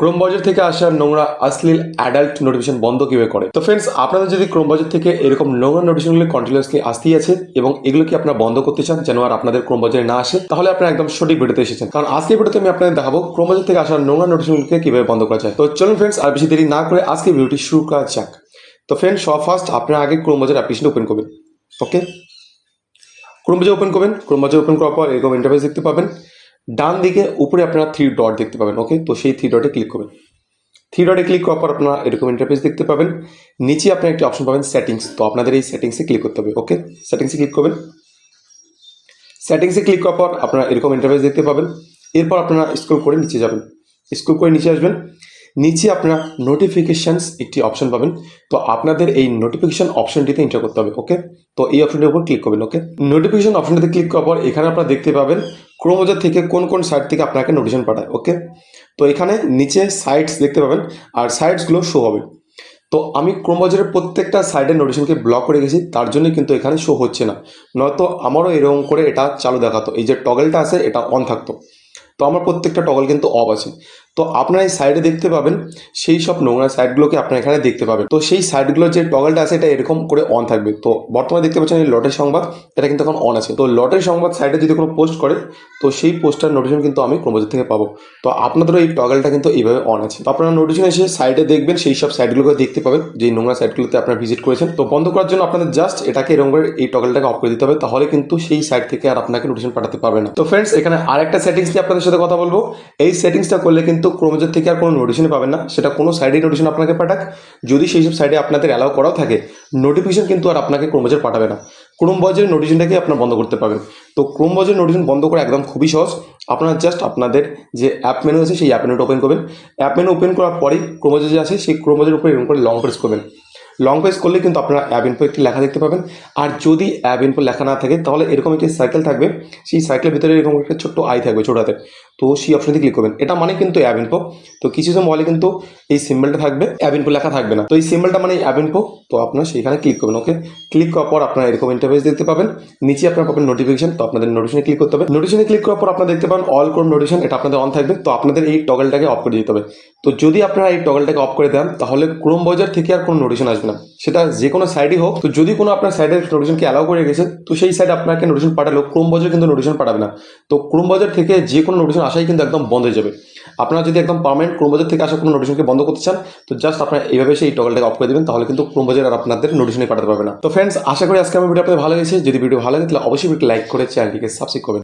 Chrome থেকে আসা নোংরা অশ্লীল অ্যাডাল্ট নোটিফিকেশন বন্ধ কীভাবে করে? তো ফ্রেন্ডস আপনাদের যদি ক্রোম থেকে এরকম নোংরা নোটিফিকেশনগুলি কন্টিনিউসলি আসতেই আছে এবং এগুলো কি আপনারা বন্ধ করতে চান যেন আর আপনাদের ক্রোম না আসে, তাহলে আপনারা একদম সঠিক ভিডিওতে এসেছেন। কারণ আজকে ভিডিওতে আমি আপনাদের দেখাবো ক্রোম থেকে আসা নোংরা নোটিফিকেশনগুলিকে কীভাবে বন্ধ করা যায়। তো চলুন ফ্রেন্ডস আর বেশি দেরি না করে আজকে ভিডিওটি শুরু করা যাক। তো ফ্রেন্ডস সব ফার্স্ট আপনারা আগে ক্রোম বাজার অ্যাপ্লিকেশন ওপেন করবেন। ওকে ক্রোম ওপেন করবেন। ক্রোম ওপেন করার পর এরকম ইন্টারফেস দেখতে পাবেন। ডান দিকে উপরে আপনারা থ্রি ডট দেখতে পাবেন ওকে তো সেই থ্রি ডটে ক্লিক করবেন থ্রি ডটে ক্লিক করার পর আপনারা এরকম ইন্টারফেস দেখতে পাবেন। নিচে আপনার একটি অপশন পাবেন সেটিংস তো আপনাদের এই সেটিংসে ক্লিক করতে হবে ওকে সেটিংসে ক্লিক করবেন। সেটিংসে ক্লিক করার পর আপনারা এরকম ইন্টারফেস দেখতে পাবেন। এরপর আপনারা স্ক্রল করে নিচে যাবেন। স্ক্রল করে নিচে আসবেন। নিচে আপনারা নোটিফিকেশানস একটি অপশন পাবেন। তো আপনাদের এই নোটিফিকেশান অপশনটিতে এন্টার করতে হবে ওকে তো এই অপশনটির উপর ক্লিক করবেন ওকে নোটিফিকেশন অপশনটিতে ক্লিক করার পর এখানে আপনারা দেখতে পাবেন ক্রোমোজার থেকে কোন কোন সাইট থেকে আপনাকে নোটিশন পাঠায় ওকে তো এখানে নিচে সাইটস দেখতে পাবেন, আর সাইটসগুলো শো হবে। তো আমি ক্রোমোজারের প্রত্যেকটা সাইডের নোটিশনকে ব্লক করে গেছি তার জন্য কিন্তু এখানে শো হচ্ছে না। নয়তো আমারও এরকম করে এটা চালু দেখাতো, এই যে টগেলটা আছে, এটা অন থাকতো। তো আমার প্রত্যেকটা টগল কিন্তু অফ আছে। তো আপনারা এই সাইডে দেখতে পাবেন, সেই সব নোংরা সাইডগুলোকে আপনারা এখানে দেখতে পাবেন। তো সেই সাইডগুলোর যে টগলটা আছে, এটা এরকম করে অন থাকবে। তো বর্তমানে দেখতে পাচ্ছেন এই লটের সংবাদ, এটা কিন্তু এখন অন আছে। তো লটের সংবাদ সাইডে যদি কোনো পোস্ট করে, তো সেই পোস্টার নোটিফিকেশন কিন্তু আমি ক্রোমবাজার থেকে পাবো। তো আপনাদেরও এই টগলটা কিন্তু এইভাবে অন আছে। তো আপনারা নোটিফিকেশন এসে সাইডে দেখবেন, সেই সব সাইডগুলোকে দেখতে পাবেন যে নোংরা সাইডগুলোতে আপনারা ভিজিট করেছেন। তো বন্ধ করার জন্য আপনাদের জাস্ট এটাকে এরকম করে এই টগলটাকে অফ করে দিতে হবে, তাহলে কিন্তু সেই সাইড থেকে আর আপনাকে নোটিফিকেশন পাঠাতে পারবে না। তো ফ্রেন্ডস এখানে আরেকটা সেটিংস নিয়ে আপনাদের সাথে কথা বলব। এই সেটিংসটা করলে কিন্তু ক্রোমোজার থেকে আর কোনো নোটিফিকেশন পাবেন না। সেটা কোনো সাইডেই নোটিফিকেশন আপনাকে পাঠাক। যদি সেই সব সাইডে আপনাদের অ্যালাউ করাও থাকে নোটিফিকেশন কিন্তু আর আপনাকে ক্রোমোজার পাঠাবে না। ক্রোম বাজারের নোটিফিকেশনটাকে আপনার বন্ধ করতে পারবেন। তো ক্রোম বাজারের নোটিফিকেশন বন্ধ করা একদম খুবই সহজ। আপনারা জাস্ট আপনাদের যে অ্যাপ মেনু আছে, সেই অ্যাপ মেনুটা ওপেন করবেন। অ্যাপ মেনু ওপেন করার পরেই ক্রোমোজার যে আছে, সেই ক্রোমোজার উপরে এরকম করে লং প্রেস করবেন। লং প্রেস করলে কিন্তু আপনারা অ্যাপ ইনফো একটি লেখা দেখতে পাবেন। আর যদি অ্যাপ ইনফো লেখা না থাকে, তাহলে এরকম একটি সাইকেল থাকবে। সেই সার্কেলের ভিতরে এরকম একটা ছোট্ট আই থাকবে, ছোট হাতে। তো সেই অপশনটি ক্লিক করবেন। এটা মানে কিন্তু অ্যাপ ইনফো তো কিছু সময় বলে কিন্তু এই সিম্বলটা থাকবে। অ্যাপ ইনফো লেখা থাকবে না। তো এই সিম্বলটা মানে অ্যাপ ইনফো তো আপনারা সেইখানে ক্লিক করবেন ওকে ক্লিক করার পর আপনারা এরকম ইন্টারফেস দেখতে পাবেন। নিচে আপনারা পাবেন নোটিফিকেশন তো আপনাদের নোটিফিকেশনে ক্লিক করতে হবে। নোটিফিকেশনে ক্লিক করার পর আপনারা দেখতে পাবেন অল কোন নোটিফিকেশন এটা আপনাদের অন থাকবে। তো আপনাদের এই টগলটাকে অফ করে দিতে হবে। তো যদি আপনারা এই টগলটাকে অফ করে দেন, তাহলে ক্রোম বাজার থেকে আর কোনো নোটিফিকেশন আসবে না। সেটা যে কোনো সাইডই হোক। তো যদি কোনো আপনার সাইডের নোটিফিকেশনকে অ্যালাউ করে গেছে তো সেই সাইড আপনাকে নোটিফিকেশন পাঠালো ক্রোম বাজার কিন্তু নোটিফিকেশন পাঠাবে না। তো ক্রোম বাজার থেকে যে কোনো নোটিফিকেশন আসাই কিন্তু একদম বন্ধ হয়ে যাবে। আপনারা যদি একদম পার্মানেন্ট ক্রোমবাজার থেকে আসা কোনো নোটিশনকে বন্ধ করতে চান, তো জাস্ট আপনারা এইভাবে সেই টগলটাকে অফ করে দেবেন, তাহলে কিন্তু ক্রোমবাজার আর আপনাদের নোটিশনে পাঠাতে পারবে না। তো ফ্রেন্ডস আশা করি আজকে আমার ভিডিও আপনাদের ভালো লেগেছে। যদি ভিডিও ভালো লাগে, তাহলে অবশ্যই লাইক করে চ্যানেলটিকে সাবস্ক্রাইব করবেন।